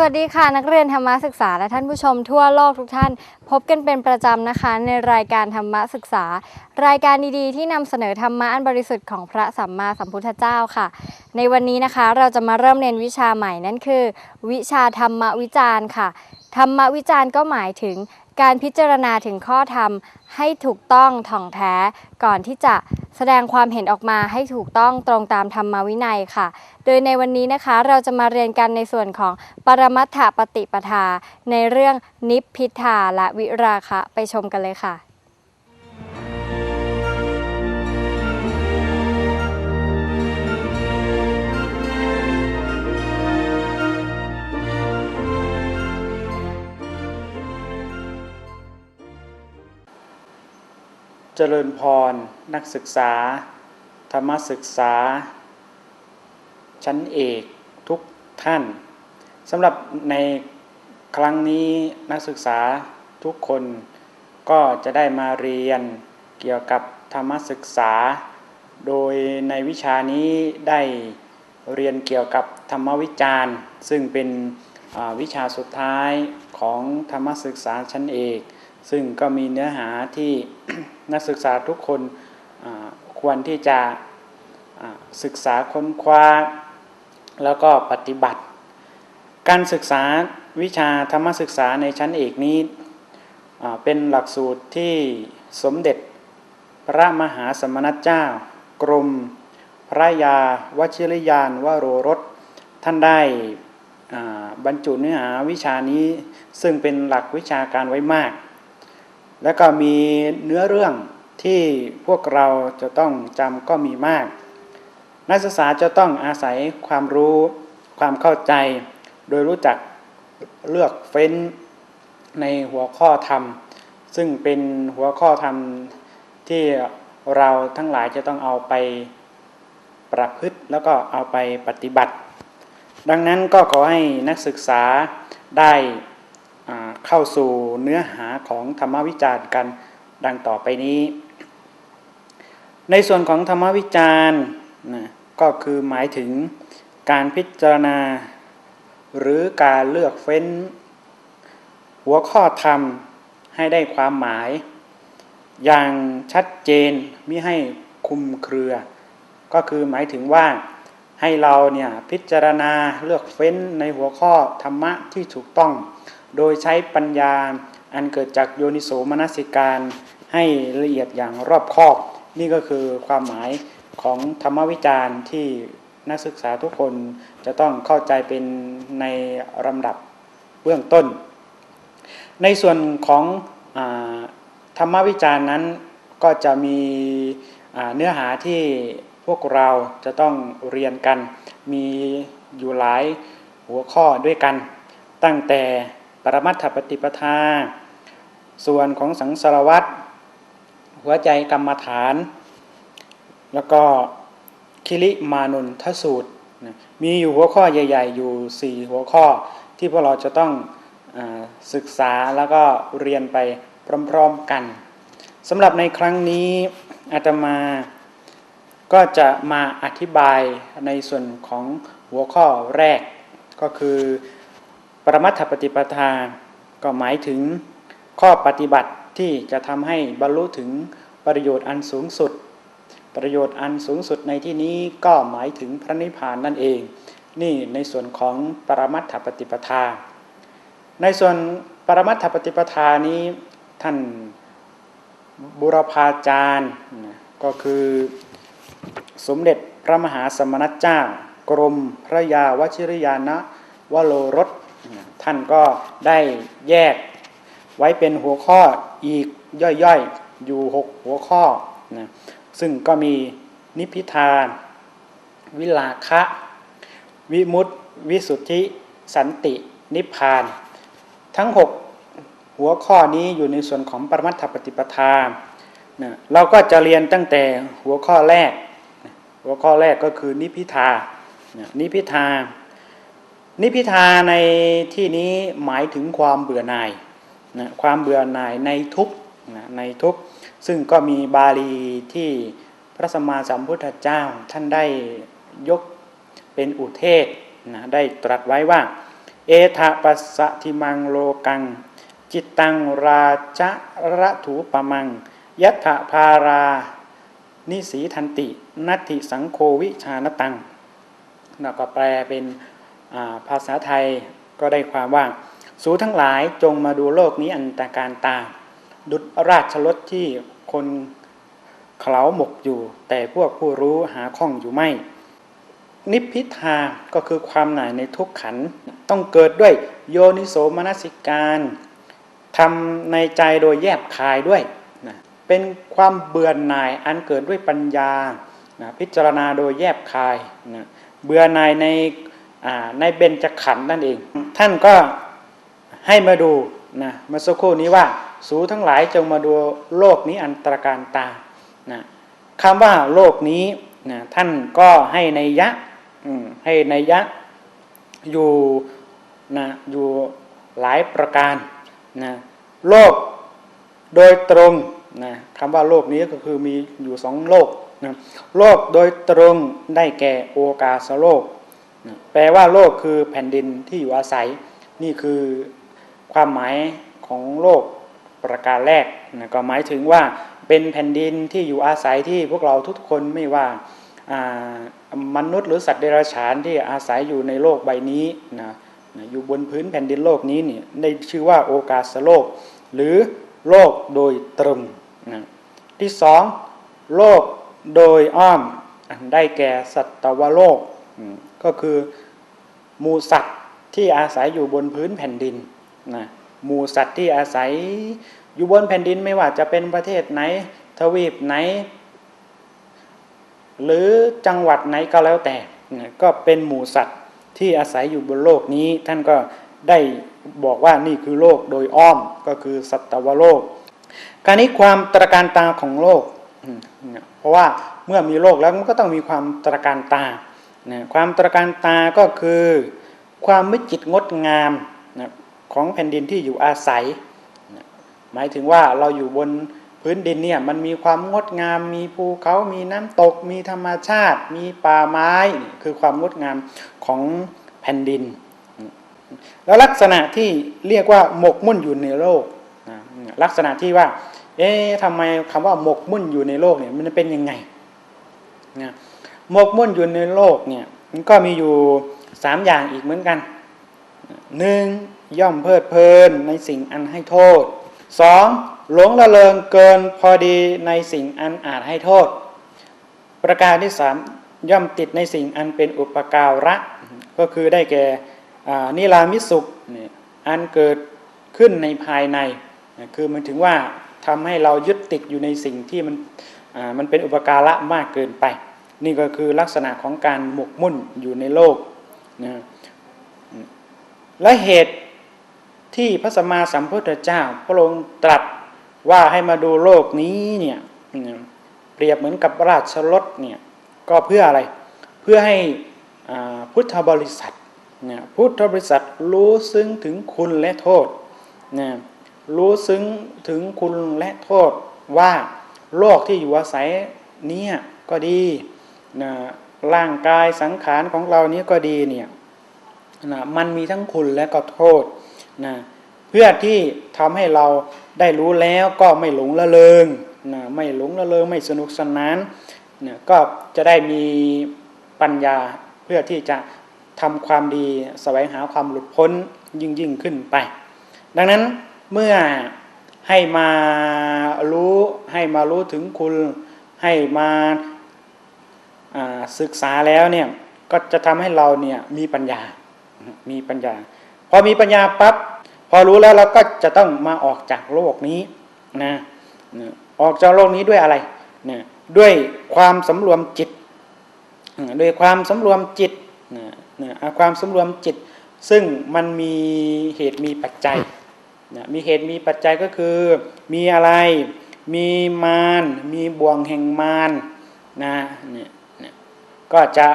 สวัสดีค่ะนักเรียนธรรมศึกษาและท่านผู้ชมทั่วโลกทุกท่าน พบกันเป็นประจำนะคะ ในรายการธรรมศึกษา รายการดีๆ ที่นำเสนอธรรมะอันบริสุทธิ์ของพระสัมมาสัมพุทธเจ้าค่ะ ในวันนี้นะคะเราจะมาเริ่มเรียนวิชาใหม่นั่นคือ วิชาธรรมวิจารณ์ค่ะ ธรรมวิจารณ์ก็หมายถึง การพิจารณาถึงข้อธรรมให้ถูกต้องถ่องแท้ ก่อนที่จะแสดงความเห็นออกมาให้ถูกต้องตรงตามธรรมวินัยค่ะ โดยในวันนี้นะคะเราจะมาเรียนกันในส่วนของปรมัตถปฏิปทา ในเรื่องนิพพิทาและวิราคะไปชมกันเลยค่ะ เจริญพร นักศึกษา ธรรมศึกษา ชั้นเอกทุกท่านสำหรับในครั้งนี้นักศึกษาทุกคนก็จะได้มาเรียนเกี่ยวกับธรรมศึกษา โดยในวิชานี้ได้เรียนเกี่ยวกับธรรมวิจารณ์ ซึ่งเป็นวิชาสุดท้ายของธรรมศึกษาชั้นเอก ซึ่งก็มีเนื้อหาที่นักศึกษาทุกคนควรที่จะศึกษาค้นคว้า แล้วก็ปฏิบัติ การศึกษาวิชาธรรมศึกษาในชั้นเอกนี้เป็นหลักสูตรที่สมเด็จพระมหาสมณเจ้า กรมพระยาวชิรยานวโรรส ท่านได้บรรจุเนื้อหาวิชานี้ซึ่งเป็นหลักวิชาการไว้มาก แล้วก็มีเนื้อเรื่องที่พวกเราจะต้องจำก็มีมาก นักศึกษาจะต้องอาศัยความรู้ความเข้าใจ โดยรู้จักเลือกเฟ้นในหัวข้อธรรม ซึ่งเป็นหัวข้อธรรมที่เราทั้งหลายจะต้องเอาไปประพฤติแล้วก็เอาไปปฏิบัติ ดังนั้นก็ขอให้นักศึกษาได้ เข้าสู่เนื้อหาของธรรมวิจารณ์กันดังต่อไปนี้ ในส่วนของธรรมวิจารณ์นะก็คือหมายถึงการพิจารณา หรือการเลือกเฟ้น หัวข้อธรรมให้ได้ความหมาย อย่างชัดเจนมิให้คุมเครือ ก็คือหมายถึงว่าให้เราเนี่ยพิจารณาเลือกเฟ้นในหัวข้อธรรมะที่ถูกต้อง โดยใช้ปัญญาอันเกิดจากโยนิโสมนสิการให้ละเอียดอย่างรอบคอบ นี่ก็คือความหมายของธรรมวิจารณ์ที่นักศึกษาทุกคนจะต้องเข้าใจเป็นในลำดับเบื้องต้น ในส่วนของอธรรมวิจารณ์นั้นก็จะมีเนื้อหาที่พวกเราจะต้องเรียนกัน มีอยู่หลายหัวข้อด้วยกัน ตั้งแต่ ปรมัตถปฏิปทา ส่วนของสังสารวัตรหัวใจกรรมฐาน แล้วก็คิริมานุนทสูตร มีอยู่หัวข้อใหญ่ ๆ อยู่ 4 หัวข้อที่พวกเราจะต้องอศึกษาแล้วก็เรียนไปพร้อมๆกันสำหรับในครั้งนี้อาตมาก็จะมาอธิบายในส่วนของหัวข้อแรกก็คือ ปรมัตถปฏิปทา ก็หมายถึงข้อปฏิบัติที่จะทำให้บรรลุถึงประโยชน์อันสูงสุด ประโยชน์อันสูงสุดในที่นี้ก็หมายถึงพระนิพพานนั่นเอง นี่ในส่วนของปรมัตถปฏิปทา ในส่วนปรมัตถปฏิปทานี้ท่านบุรพาจารย์ก็คือสมเด็จพระมหาสมณเจ้ากรมพระยาวชิรยานะวโรรส ท่านก็ได้แยกไว้เป็นหัวข้ออีกย่อยๆอยู่หกหัวข้อนะซึ่งก็มีนิพพิทาน วิลาคะ วิมุตติ วิสุทธิ สันติ นิพพาน ทั้ง 6 หัวข้อนี้อยู่ในส่วนของปรมัตถปฏิปทานะเราก็จะเรียนตั้งแต่หัวข้อแรก หัวข้อแรกก็คือนิพพิทานะนิพพิทา นิพิทาในที่นี้หมายถึงความเบื่อหน่ายนะความเบื่อหน่ายในทุกนะในทุกซึ่งก็มีบาลีที่พระสัมมาสัมพุทธเจ้าท่านได้ยกเป็นอุเทศนะได้ตรัสไว้ว่า เอทะปัสสะทิมังโลกัง จิตตังราชะระถูปะมัง ยัตถภารา นิสีทันติ นัตถิสังโควิชานตังแล้วก็แปลเป็น ภาษาไทยก็ได้ความว่า สูทั้งหลายจงมาดูโลกนี้อันตรการตา ดุจราชรถที่คนเขาหมกอยู่ แต่พวกผู้รู้หาข้องอยู่ไม่ นิพพิทาก็คือความหน่ายในทุกขันต้องเกิดด้วยโยนิโสมนสิการทำในใจโดยแยบคายด้วยนะเป็นความเบื่อหน่ายอันเกิดด้วยปัญญานะพิจารณาโดยแยบคายนะเบื่อหน่ายใน ในเบญจขันธ์นั่นเอง ท่านก็ให้มาดูนะมื่อสักครู่นี้ว่า สูทั้งหลายจงมาดูโลกนี้อันตรการตานะคำว่าโลกนี้นะท่านก็ให้ในยยะให้นัยยะอยู่นะอยู่หลายประการนะโลกโดยตรงนะคำว่าโลกนี้ก็คือมีอยู่สองโลกนะโลกโดยตรงได้แก่โอกาสโลก แปลว่าโลกคือแผ่นดินที่อยู่อาศัย นี่คือความหมายของโลกประการแรกนะก็หมายถึงว่าเป็นแผ่นดินที่อยู่อาศัยที่พวกเราทุกคนไม่ว่ามนุษย์หรือสัตว์เดรัจฉานที่อาศัยอยู่ในโลกใบนี้นะอยู่บนพื้นแผ่นดินโลกนี้เนี่ยได้ชื่อว่าโอกาสโลก หรือโลกโดยตรงนะที่สองโลกโดยอ้อมได้แก่สัตวโลก ก็คือหมูสัตว์ที่อาศัยอยู่บนพื้นแผ่นดินนะหมูสัตว์ที่อาศัยอยู่บนแผ่นดินไม่ว่าจะเป็นประเทศไหน ทวีปไหน หรือจังหวัดไหนก็แล้วแต่ก็เป็นหมู่สัตว์ที่อาศัยอยู่บนโลกนี้ ท่านก็ได้บอกว่านี่คือโลกโดยอ้อมก็คือสัตวโลก การนี้ความตระการตาของโลกเนี่ยเพราะว่าเมื่อมีโลกแล้วมันก็ต้องมีความตระการตา นะความตระการตาก็คือความวิจิตงดงามนะของแผ่นดินที่อยู่อาศัยนะหมายถึงว่าเราอยู่บนพื้นดินเนี่ยมันมีความงดงาม มีภูเขามีน้ำตก มีธรรมชาติ มีป่าไม้คือความงดงามของแผ่นดิน แล้วลักษณะที่เรียกว่าหมกมุ่นอยู่ในโลกนะลักษณะที่ว่า เอ๊ะทำไมคำว่าหมกมุ่นอยู่ในโลกเนี่ยมันเป็นยังไงนะ หมกมุ่นอยู่ในโลกเนี่ยมันก็มีอยู่สามอย่างอีกเหมือนกันหนึ่งย่อมเพลิดเพลินในสิ่งอันให้โทษสองหลงละเลงเกินพอดีในสิ่งอันอาจให้โทษ ประการที่สามย่อมติดในสิ่งอันเป็นอุปการะ ก็คือได้แก่นิรามิสุขเนี่ยอันเกิดขึ้นในภายใน คือมันถึงว่าทำให้เรายึดติดอยู่ในสิ่งที่มันมันเป็นอุปการะมากเกินไป นี่ก็คือลักษณะของการหมกมุ่นอยู่ในโลกนะและเหตุที่พระสัมมาสัมพุทธเจ้า พระองค์ตรัสว่าให้มาดูโลกนี้เนี่ยเปรียบเหมือนกับราชรถเนี่ยก็เพื่ออะไรเพื่อให้พุทธบริษัทเนี่ยพุทธบริษัทรู้ซึ้งถึงคุณและโทษนะรู้ซึ้งถึงคุณและโทษว่าโลกที่อยู่อาศัยเนี้ก็ดี นะร่างกายสังขารของเรานี้ก็ดีเนี่ยนะมันมีทั้งคุณและก็โทษนะเพื่อที่ทำให้เราได้รู้แล้วก็ไม่หลงละเลงนะไม่หลงละเลงไม่สนุกสนานนะก็จะได้มีปัญญาเพื่อที่จะทำความดีแสวงหาความหลุดพ้นยิ่งยิ่งขึ้นไป ดังนั้นเมื่อให้มารู้ให้มารู้ถึงคุณให้มา ศึกษาแล้วเนี่ยก็จะทำให้เราเนี่ยมีปัญญา มีปัญญา พอมีปัญญาปั๊บพอรู้แล้วเราก็จะต้องมาออกจากโลกนี้นะออกจากโลกนี้ด้วยอะไรนะด้วยความสำรวมจิตด้วยความสำรวมจิตนะนะความสำรวมจิต ซึ่งมันมีเหตุมีปัจจัยนะมีเหตุมีปัจจัยก็คือมีอะไร มีมารมีบ่วงแห่งมารนะเนี่ย ก็จะ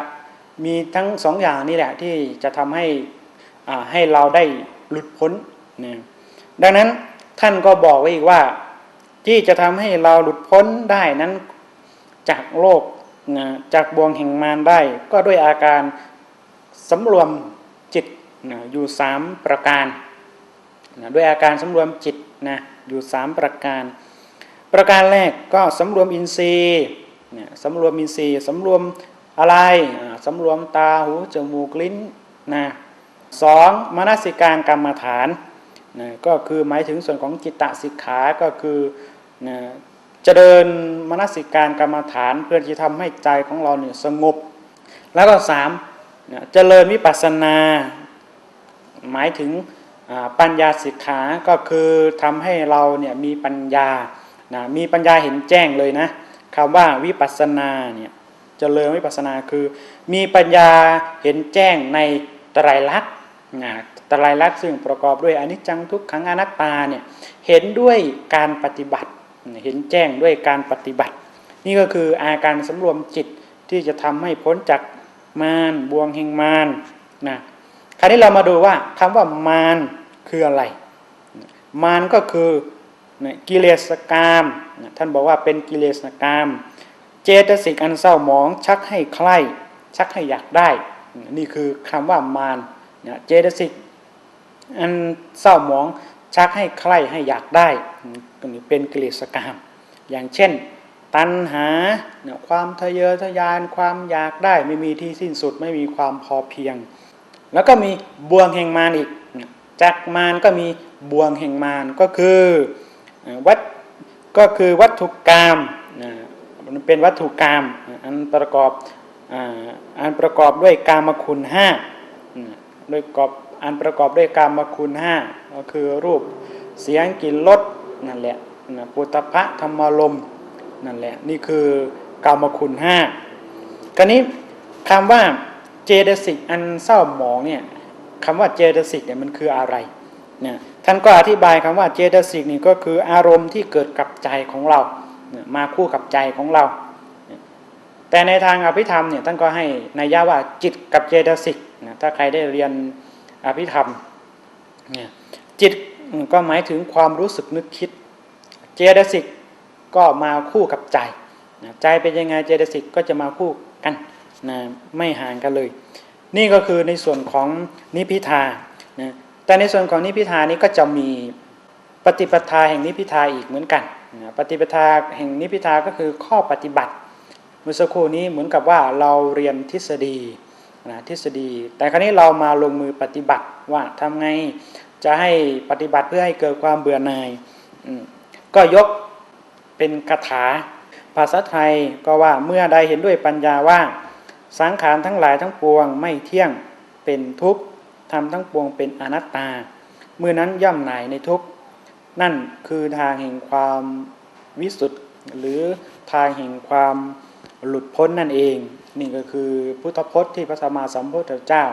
มีทั้งสองอย่างนี่แหละที่จะทำให้ให้เราได้หลุดพ้นนะดังนั้นท่านก็บอกไว้อีกว่า ที่จะทำให้เราหลุดพ้นได้นั้นจากโลกนะจากบ่วงแห่งมารได้ ก็ด้วยอาการสำรวมจิตนะอยู่3ประการนะด้วยอาการสำรวมจิตนะอยู่3ประการ ประการแรกก็สำรวมอินทรีย์นะสำรวมอินทรีย์สำรวม อะไรอ่าสำรวมตาหูจมูกลิ้นนะสองมนสิการกรรมฐานนะก็คือหมายถึงส่วนของจิตตสิกขาก็คือนะจะเดินมนสิการกรรมฐานเพื่อที่ทำให้ใจของเราเนี่ยสงบ แล้วก็สามนะเจริญวิปัสสนา หมายถึงปัญญาสิกขาก็คือทำให้เราเนี่ยมีปัญญานะมีปัญญาเห็นแจ้งเลยนะคำว่าวิปัสสนาเนี่ย เจริญวิปัสนาคือ มีปัญญาเห็นแจ้งในตรายลักษณ์นะตรายลักษณ์ซึ่งประกอบด้วยอนิจจังทุกขังอนัตตาเนี่ยเห็นด้วยการปฏิบัติ เห็นแจ้งด้วยการปฏิบัติ นี่ก็คืออาการสำรวมจิตที่จะทำให้พ้นจากมารบวงแห่งมารนะคราวนี้เรามาดูว่าคำว่ามารคืออะไร มารก็คือกิเลสกามท่านบอกว่าเป็นกิเลสกาม เจตสิกอันเศร้าหมอง ชักให้ใคร่ชักให้อยากได้ นี่คือคำว่ามารนะเจตสิกอันเศร้าหมอง ชักให้ใคร่ให้อยากได้ก็นี่เป็นกิเลสกามอย่างเช่น ตัณหาความทะเยอทะยานความอยากได้ไม่มีที่สิ้นสุดไม่มีความพอเพียง แล้วก็มีบ่วงแห่งมารอีกจากมารก็มีบ่วงแห่งมารก็คือวัดก็คือวัตถุกรรม เป็นวัตถุกรรมอันประกอบอันประกอบด้วยกามคุณห้าอืมด้วยกอบอันประกอบด้วยกามคุณห้าก็คือรูปเสียงกลิ่นรสนั่นแหละปุถะธรรมารมณ์นั่นแหละนี่คือกามคุณห้าคราวนี้คำว่าเจตสิกอันเศร้าหมองเนี่ยคำว่าเจตสิกเนี่ยมันคืออะไรเนี่ยท่านก็อธิบายคำว่าเจตสิกนี่ก็คืออารมณ์ที่เกิดกับใจของเรา มาคู่กับใจของเรา แต่ในทางอภิธรรมเนี่ยท่านก็ให้นัยยะว่าจิตกับเจตสิกนะถ้าใครได้เรียนอภิธรรมเนี่ยจิตก็หมายถึงความรู้สึกนึกคิด เจตสิกก็มาคู่กับใจใจเป็นยังไงเจตสิกก็จะมาคู่กันนะไม่ห่างกันเลย นี่ก็คือในส่วนของนิพิทานะแต่ในส่วนของนิพิทานี้ก็จะมี ปฏิปทาแห่งนิพิทาอีกเหมือนกันปฏิปทาแห่งนิพิทาก็คือข้อปฏิบัติ เมื่อสักครู่นี้เหมือนกับว่าเราเรียนทฤษฎีนะทฤษฎี แต่ครั้นี้เรามาลงมือปฏิบัติว่าทำไงจะให้ปฏิบัติเพื่อให้เกิดความเบื่อหน่ายก็ยกเป็นคาถาภาษาไทยก็ว่าเมื่อใดเห็นด้วยปัญญาว่า สังขารทั้งหลายทั้งปวง ไม่เที่ยงเป็นทุกข์ทำทั้งปวงเป็นอนัตตาเมื่อนั้นย่อมหน่ายในทุกข์ นั่นคือทางแห่งความวิสุทธิ์หรือทางแห่งความหลุดพ้นนั่นเอง นี่ก็คือพุทธพจน์ที่พระสัมมาสัมพุทธเจ้า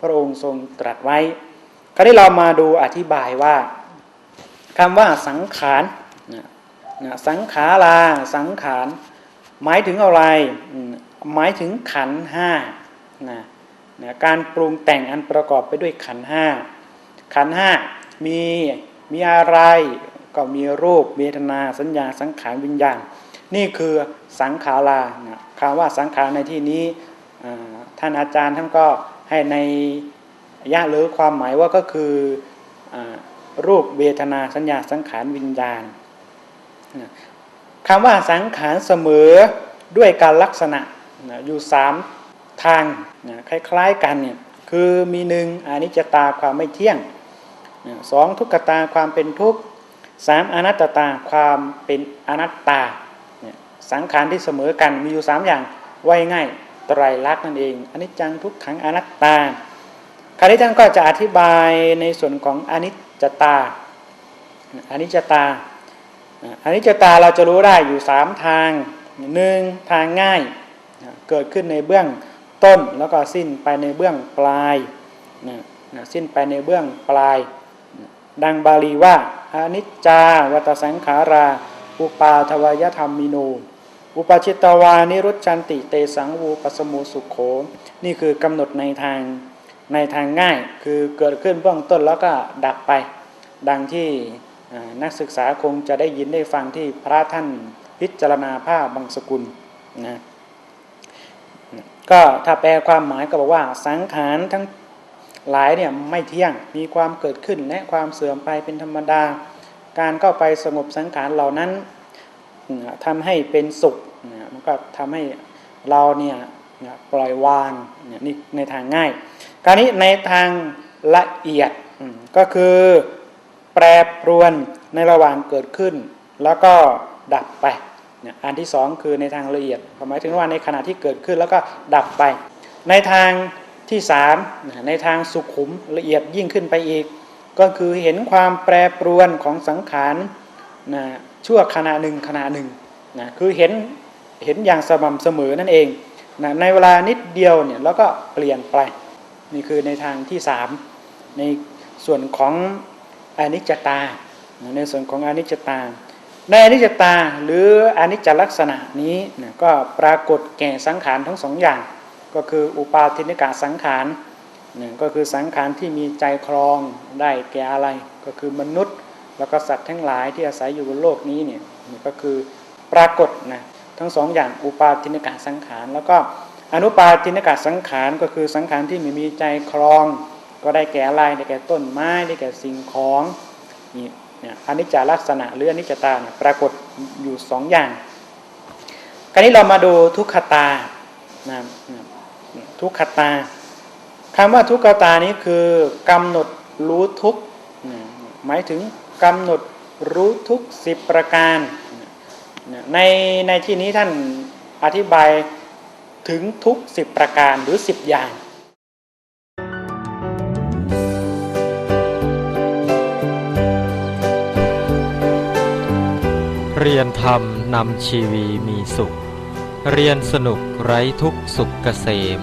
พระองค์ทรงตรัสไว้ คราวนี้เรามาดูอธิบายว่าคำว่าสังขารนะสังขาราสังขาร หมายถึงอะไร หมายถึงขันห้านะนะการปรุงแต่งอันประกอบไปด้วยขันห้าขันห้ามี มีอะไรก็มีรูปเวทนาสัญญาสังขารวิญญาณ นี่คือสังขารานะคำว่าสังขารในที่นี้ท่านอาจารย์ท่านก็ให้ในยะหรือความหมายว่าก็คืออรูปเวทนาสัญญาสังขารวิญญาณคำว่าสังขารเสมอด้วยการลักษณะอยู่สามทางคล้ายๆกันเนี่ยคือมีหนึ่งอนิจจตาความไม่เที่ยง สองทุกขตาความเป็นทุกข์สามอนัตตาความเป็นอนัตตาสังขารที่เสมอกันมีอยู่สามอย่างไว้ง่ายไตรลักษณ์นั่นเองอนิจจังทุกขังอนัตตาคราวนี้ท่านก็จะอธิบายในส่วนของอนิจจตาอนิจจตาอนนี้จตาเราจะรู้ได้อยู่สามทางหนึ่งทางง่ายเกิดขึ้นในเบื้องต้นแล้วก็สิ้นไปในเบื้องปลายนะนะสิ้นไปในเบื้องปลาย ดังบาลีว่าอนิจจาวัตสังขารา อุปาทวายธรรมมิโน อุปชิตวานิรุชันติเตสังวูปสมูสุขโข นี่คือกำหนดในทางในทางง่าย คือเกิดขึ้นเบื้องต้นแล้วก็ดับไป ดังที่นักศึกษาคงจะได้ยินได้ฟังที่พระท่านพิจารณาผ้าบางสกุลนะก็ถ้าแปลความหมายก็บอกว่าสังขารทั้ง หลายเนี่ยไม่เที่ยงมีความเกิดขึ้นและความเสื่อมไปเป็นธรรมดา การเข้าไปสงบสังขารเหล่านั้นอืมทำให้เป็นสุขนะมันก็ทำให้เราเนี่ยปล่อยวางเนี่ยในทางง่ายการนี้ในทางละเอียดก็คือแปรปรวนในระหว่างเกิดขึ้น แล้วก็ดับไปอันที่สองคือในทางละเอียดหมายถึงว่าในขณะที่เกิดขึ้นแล้วก็ดับไป ในทาง ที่สามในทางสุขุมละเอียดยิ่งขึ้นไปอีก ก็คือเห็นความแปรปรวนของสังขารนะชั่วขณะหนึ่งขณะหนึ่งนะคือเห็นเห็นอย่างสม่ำเสมอนั่นเองนะในเวลานิดเดียวเนี่ยแล้วก็เปลี่ยนไปนี่คือในทางที่สามในส่วนของอนิจจตา ในส่วนของอนิจจตา ในอนิจจตาหรืออนิจจลักษณะนี้นะก็ปรากฏแก่สังขารทั้งสองอย่าง ก็คืออุปาทินิกาสังขารหนึ่งก็คือสังขารที่มีใจครองได้แก่อะไร ก็คือมนุษย์ แล้วก็สัตว์ทั้งหลายที่อาศัยอยู่บนโลกนี้เนี่ยนี่ก็คือปรากฏนะทั้งสองอย่างอุปาทินิกาสังขาร แล้วก็อนุปาทินิกาสังขารก็คือสังขารที่ไม่มีใจครอง ก็ได้แก่อะไรได้แก่ต้นไม้ได้แก่สิ่งของนี่เนี่ยอนิจจลักษณะหรืออนิจจตาเนี่ยปรากฏอยู่สองอย่างคราวนี้เรามาดูทุกขตานะ ทุกขตาคำว่าทุกขตานี้คือกำหนดรู้ทุกหมายถึงกำหนดรู้ทุกสิบประการในในที่นี้ท่านอธิบายถึงทุกสิบประการหรือสิบอย่างเรียนธรรมนำชีวีมีสุข เรียนสนุกไร้ทุกสุขเกษม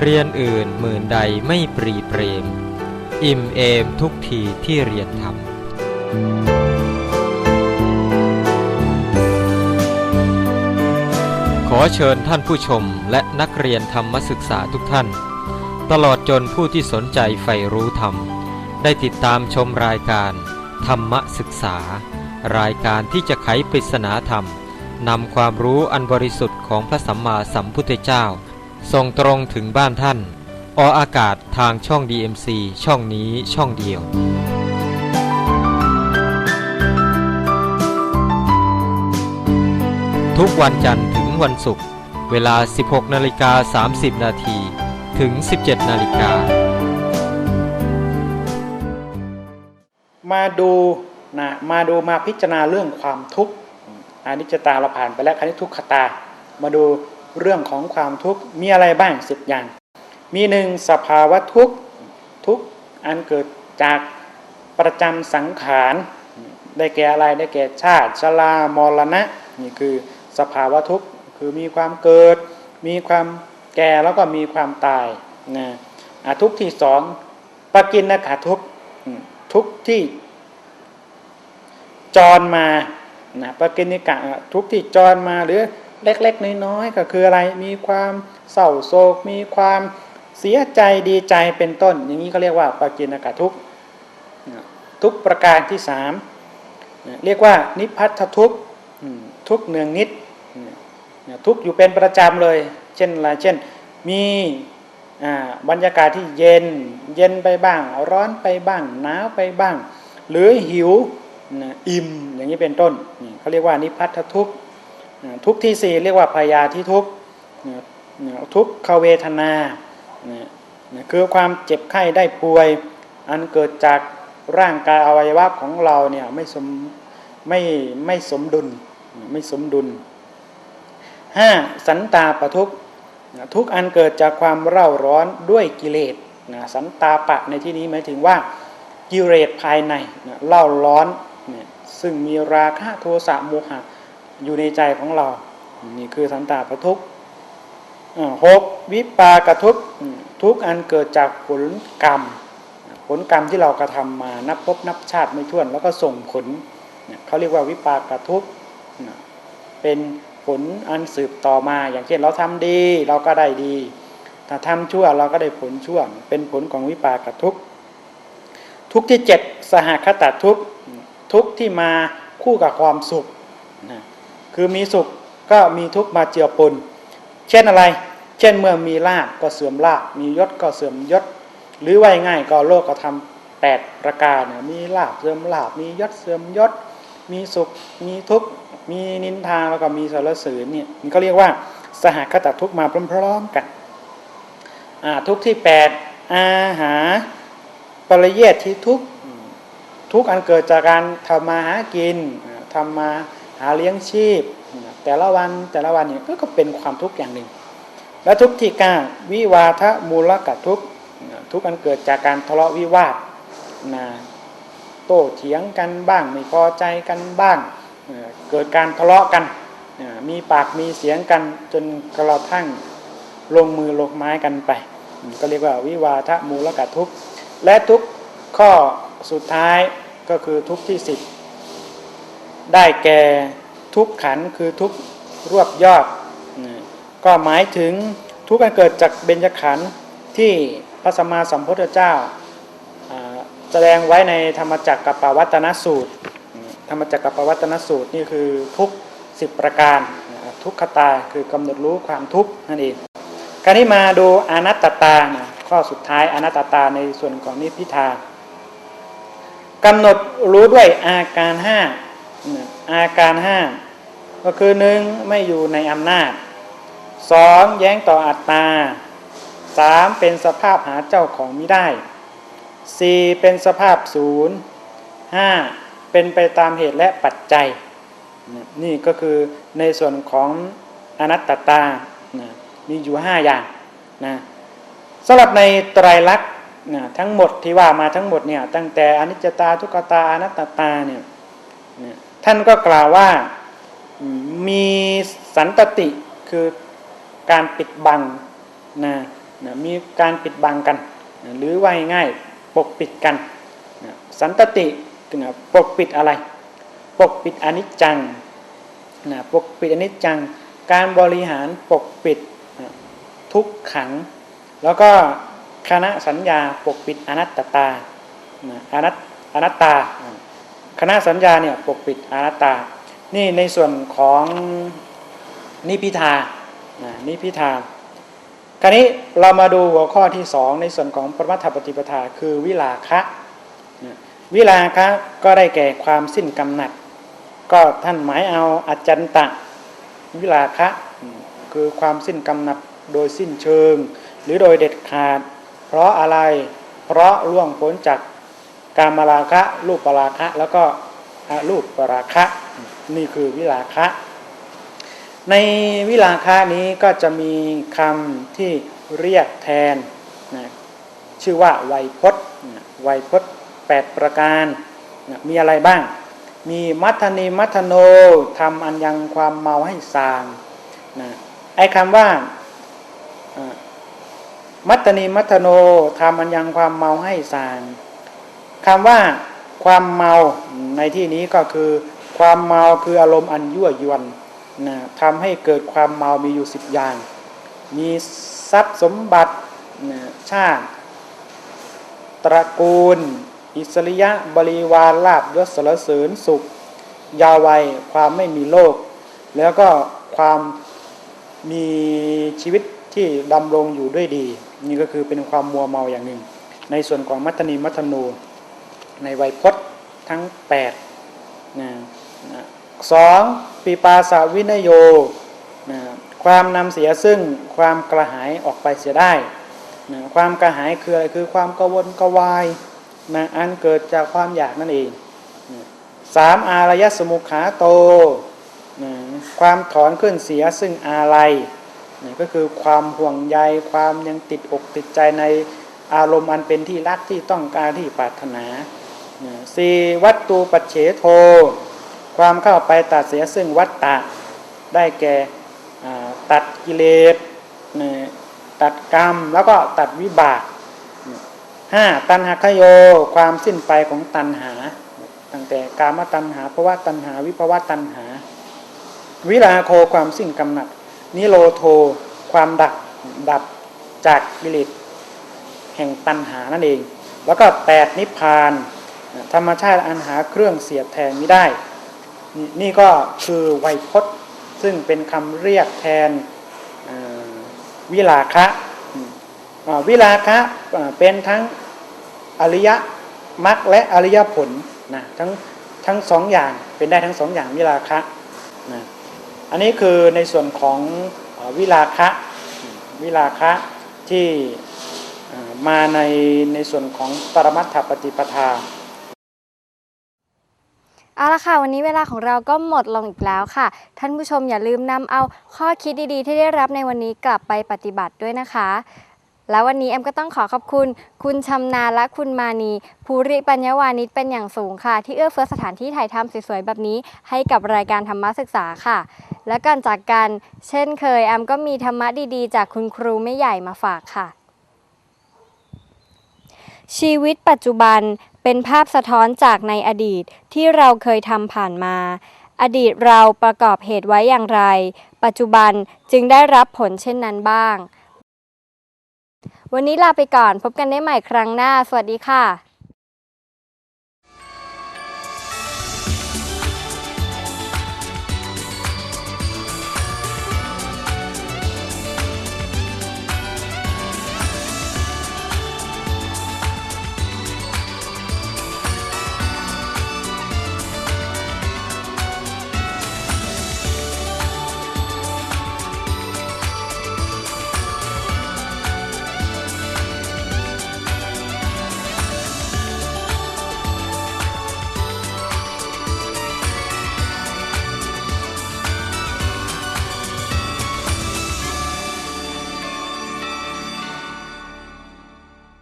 เรียนอื่นหมื่นใดไม่ปรีเปรม อิ่มเอมทุกทีที่เรียนธรรมขอเชิญท่านผู้ชมและนักเรียนธรรมศึกษาทุกท่าน ตลอดจนผู้ที่สนใจใฝ่รู้ธรรม ได้ติดตามชมรายการ ธรรมศึกษา รายการที่จะไขปริศนาธรรม นำความรู้อันบริสุทธิ์ของพระสัมมาสัมพุทธเจ้า ส่งตรงถึงบ้านท่าน อออากาศทางช่อง DMC ช่องนี้ช่องเดียว ทุกวันจันทร์ถึงวันศุกร์เวลา 16นาฬิกา30 นาทีถึง 17นาฬิกามาดูนะมาดูมาพิจารณาเรื่องความทุกข์ อานิจจตาเราผ่านไปแล้วคราวนี้ทุกขตา มาดูเรื่องของความทุกข์มีอะไรบ้างสิบอย่าง มีหนึ่งสภาวะทุกข์ทุกข์อันเกิดจากประจำสังขารได้แก่อะไรได้แก่ชาติชรามรณะนี่คือสภาวะทุกข์คือมีความเกิด มีความแก่แล้วก็มีความตายนะทุกข์ที่สองปกินนขาทุกข์ทุกข์ที่จรมา นะปกินิกะทุกที่จรมาหรือเล็กๆน้อยๆก็คืออะไรมีความเศร้าโศก มีความเสียใจดีใจเป็นต้น อย่างนี้ก็เรียกว่าปกินกะทุกทุกประการที่สามเรียกว่านิพพัทธทุกทุกเนืองนิดทุกอยู่เป็นประจำเลย เช่นอะไรเช่นมีบรรยากาศที่เย็นเย็นไปบ้าง ร้อนไปบ้างหนาวไปบ้าง หรือหิว นะอิ่มอย่างนี้เป็นต้นนี่เขาเรียกว่านิพพัทธทุกนะทุกที่สี่เรียกว่าพยาธิทุกนะนะทุกขเวทนานะนะคือความเจ็บไข้ได้ป่วย อันเกิดจากร่างกายอวัยวะของเราเนี่ยไม่สมไม่ไม่สมดุลไม่สมดุลห้าสันตาปทุกทุกอันเกิดจากความเร่าร้อนด้วยกิเลสนะสันตาปะในที่นี้หมายถึงว่ากิเลสภายในนะเล่าร้อน เนี่ยซึ่งมีราคะโทสะโมหะอยู่ในใจของเรา นี่คือสันตาปทุกหกวิปากทุกทุกอันเกิดจากผลกรรม ผลกรรมที่เรากระทำมานับพบนับชาติไม่ถ้วน แล้วก็ส่งผลเขาเรียกว่าวิปากทุกเป็นผลอันสืบต่อมา อย่างเช่นเราทำดีเราก็ได้ดี ถ้าทำชั่วเราก็ได้ผลชั่ว เป็นผลของวิปากทุกทุกที่เจ็ดสหคตทุก ทุกข์ที่มาคู่กับความสุขนะคือมีสุขก็มีทุกข์มาเจือปน เช่นอะไร เช่นเมื่อมีลาภก็เสื่อมลาภมียศก็เสื่อมยศ หรือว่าง่ายก็โลกก็ทำแปดประการเนี่ยมีลาบเสื่อมลาบมียศเสื่อมยศ มีสุข มีทุกข์ มีนินทาแล้วก็มีสรรเสริญเนี่ยมันก็เรียกว่าสหคตทุกข์มาพร้อมๆกันทุกข์ที่แปดอาหาปริเยทที่ทุกข์ ทุกอันเกิดจากการทำมาหากินทำมาหาเลี้ยงชีพ แต่ละวันแต่ละวันเนี่ยก็เป็นความทุกข์อย่างหนึ่ง และทุกที่กาวิวาทะมูลกัทุกทุกอันเกิดจากการทะเลาะวิวาทนะโต้เถียงกันบ้างไม่พอใจกันบ้าง เกิดการทะเลาะกัน มีปากมีเสียงกันจนกระทั่งลงมือลงไม้กันไป ก็เรียกว่าวิวาทะมูลกัทุกและทุกข้อ สุดท้ายก็คือทุกที่สิบได้แก่ทุกขันคือทุกรวบยอดอืมก็หมายถึงทุกข์อันเกิดจากเบญจขันธ์ที่พระสัมมาสัมพุทธเจ้าแสดงไว้ในธรรมจักรกับปวัตนสูตร ธรรมจักรกับปวัตนสูตรนี่คือทุกสิบประการทุกขตาคือกำหนดรู้ความทุกข์นั่นเองคราวนี้มาดูอนัตตาข้อสุดท้ายอนัตตตาในส่วนของนิพพิทา กำหนดรู้ด้วยอาการห้าอาการห้าก็คือหนึ่งไม่อยู่ในอำนาจสองแย้งต่ออัตตาสามเป็นสภาพหาเจ้าของมิได้สี่เป็นสภาพศูนย์ห้าเป็นไปตามเหตุและปัจจัย นี่ก็คือในส่วนของอนัตตตานะมีอยู่ห้าอย่างนะสำหรับในไตรลักษณ์ นะทั้งหมดที่ว่ามาทั้งหมดเนี่ยตั้งแต่อนิจจตาทุกตาอนัตตาเนี่ยนะท่านก็กล่าวว่ามีสันตติคือการปิดบังนะนะมีการปิดบังกันนะหรือว่าง่ายปกปิดกันนะสันตตินะปกปิดอะไร ปกปิดอนิจจังนะปกปิดอนิจจัง การบริหารปกปิดนะทุกขัง แล้วก็ คณะสัญญาปกปิดอนัตตาอนัตอนัตตา คณะสัญญาเนี่ยปกปิดอนัตตา นี่ในส่วนของนิพิทานิพิทาคราวนี้เรามาดูหัวข้อที่สองในส่วนของปรมัตถปฏิปทาคือวิลาคะวิลาคะก็ได้แก่ความสิ้นกำหนัด ก็ท่านหมายเอาอาจันตะ วิลาคะ คือความสิ้นกำหนัดโดยสิ้นเชิง หรือโดยเด็ดขาด เพราะอะไรเพราะล่วงพ้นจากการมาราคะรูปปราคะ แล้วก็อรูปปราคะ นี่คือวิลาคะ ในวิลาคะนี้ก็จะมีคำที่เรียกแทนนะชื่อว่าไวยพจน์ไวยพจน์แปดประการนะมีอะไรบ้าง มีมัทนีมัทโนทำอันยังความเมาให้สางนะไอ้คำว่า มัตตนีมัทโนทำอันยังความเมาให้สางคำว่าความเมาในที่นี้ก็คือความเมาคืออารมณ์อันยั่วยวนนะทำให้เกิดความเมามีอยู่สิบอย่าง มีทรัพย์สมบัตินะชาติ ตระกูล อิสริยะบริวารลาบยศสรเสริญสุข ยาววัยความไม่มีโลกแล้วก็ความมีชีวิตที่ดำรงอยู่ด้วยดี นี่ก็คือเป็นความมัวเมาอย่างหนึ่ง ในส่วนของมัทนีมัทโนในไวยพจน์ทั้ง8นะนะสองปีปาสาวินโยนะความนำเสียซึ่งความกระหายออกไปเสียได้นะความกระหายคืออะไรคือความกวนกวายนะอันเกิดจากความอยากนั่นเองนะสามอารยสมุขาโตนะความถอนขึ้นเสียซึ่งอาลัย นะก็คือความห่วงใยความยังติดอกติดใจในอารมณ์อันเป็นที่รักที่ต้องการที่ปรารถนาสี่วัตตูปัจเฉโท ความเข้าไปตัดเสียซึ่งวัตตะได้แก่ตัดกิเลสตัดกรรมแล้วก็ตัดวิบากห้าตันหคโย ความสิ้นไปของตันหา ตั้งแต่กามตันหาภวะตันหา วิภวะตันหา วิราโคความสิ้นกำหนัด นิโรโทความดับดับจากกิเลสแห่งตันหานั่นเอง แล้วก็แปดนิพพาน ธรรมชาติอันหาเครื่องเสียบแทนไม่ได้ นี่ก็คือไวยพจน์ ซึ่งเป็นคำเรียกแทนวิลาคะวิราคะเป็นทั้งอริยมรรคและอริยผลนะทั้งทั้งสองอย่างเป็นได้ทั้งสองอย่างวิราคะนะ อันนี้คือในส่วนของวิราคะวิราคะที่มาในในส่วนของปรมัตถปฏิปทาเอาละค่ะ วันนี้เวลาของเราก็หมดลงอีกแล้วค่ะ ท่านผู้ชมอย่าลืมนำเอาข้อคิดดีๆ ที่ได้รับในวันนี้กลับไปปฏิบัติด้วยนะคะ แล้ววันนี้แอมก็ต้องขอขอบคุณ คุณชำนาญและคุณมานีภูริปัญญาวานิชเป็นอย่างสูงค่ะ ที่เอื้อเฟื้อสถานที่ถ่ายทำสวยๆ แบบนี้ ให้กับรายการธรรมศึกษาค่ะ และก่อนจากกัน เช่นเคยแอมก็มีธรรมะดีๆ จากคุณครูไม่ใหญ่มาฝากค่ะ ชีวิตปัจจุบันเป็นภาพสะท้อนจากในอดีตที่เราเคยทำผ่านมา อดีตเราประกอบเหตุไว้อย่างไร ปัจจุบันจึงได้รับผลเช่นนั้นบ้าง วันนี้ลาไปก่อนพบกันได้ใหม่ครั้งหน้า สวัสดีค่ะ